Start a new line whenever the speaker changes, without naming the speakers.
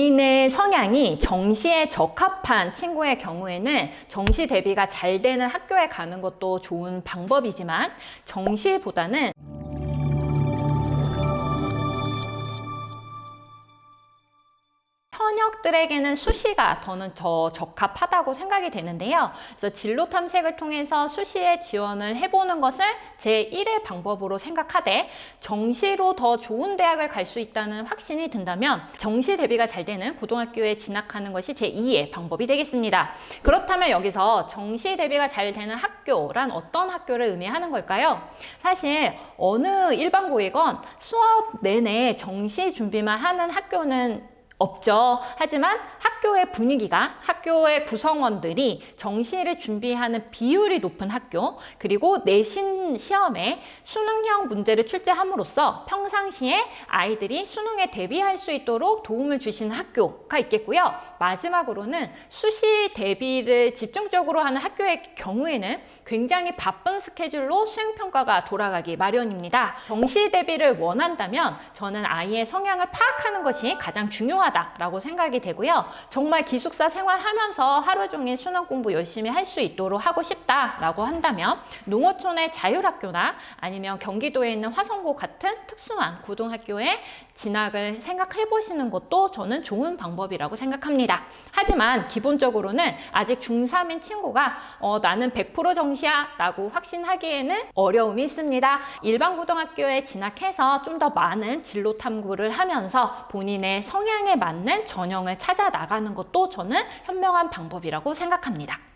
본인의 성향이 정시에 적합한 친구의 경우에는 정시 대비가 잘 되는 학교에 가는 것도 좋은 방법이지만 정시보다는 현역들에게는 수시가 더는 더 적합하다고 생각이 되는데요. 그래서 진로 탐색을 통해서 수시에 지원을 해보는 것을 제1의 방법으로 생각하되 정시로 더 좋은 대학을 갈 수 있다는 확신이 든다면 정시 대비가 잘 되는 고등학교에 진학하는 것이 제2의 방법이 되겠습니다. 그렇다면 여기서 정시 대비가 잘 되는 학교란 어떤 학교를 의미하는 걸까요? 사실 어느 일반고이건 수업 내내 정시 준비만 하는 학교는 없죠. 하지만 학 교의 분위기가 학교의 구성원들이 정시를 준비하는 비율이 높은 학교 그리고 내신 시험에 수능형 문제를 출제함으로써 평상시에 아이들이 수능에 대비할 수 있도록 도움을 주시는 학교가 있겠고요. 마지막으로는 수시 대비를 집중적으로 하는 학교의 경우에는 굉장히 바쁜 스케줄로 수행평가가 돌아가기 마련입니다. 정시 대비를 원한다면 저는 아이의 성향을 파악하는 것이 가장 중요하다라고 생각이 되고요. 정말 기숙사 생활하면서 하루 종일 수능 공부 열심히 할 수 있도록 하고 싶다라고 한다면 농어촌의 자율학교나 아니면 경기도에 있는 화성고 같은 특수한 고등학교에 진학을 생각해 보시는 것도 저는 좋은 방법이라고 생각합니다. 하지만 기본적으로는 아직 중3인 친구가 어, 나는 100% 정시야 라고 확신하기에는 어려움이 있습니다. 일반 고등학교에 진학해서 좀 더 많은 진로 탐구를 하면서 본인의 성향에 맞는 전형을 찾아 나가 는 것도 저는 현명한 방법이라고 생각합니다.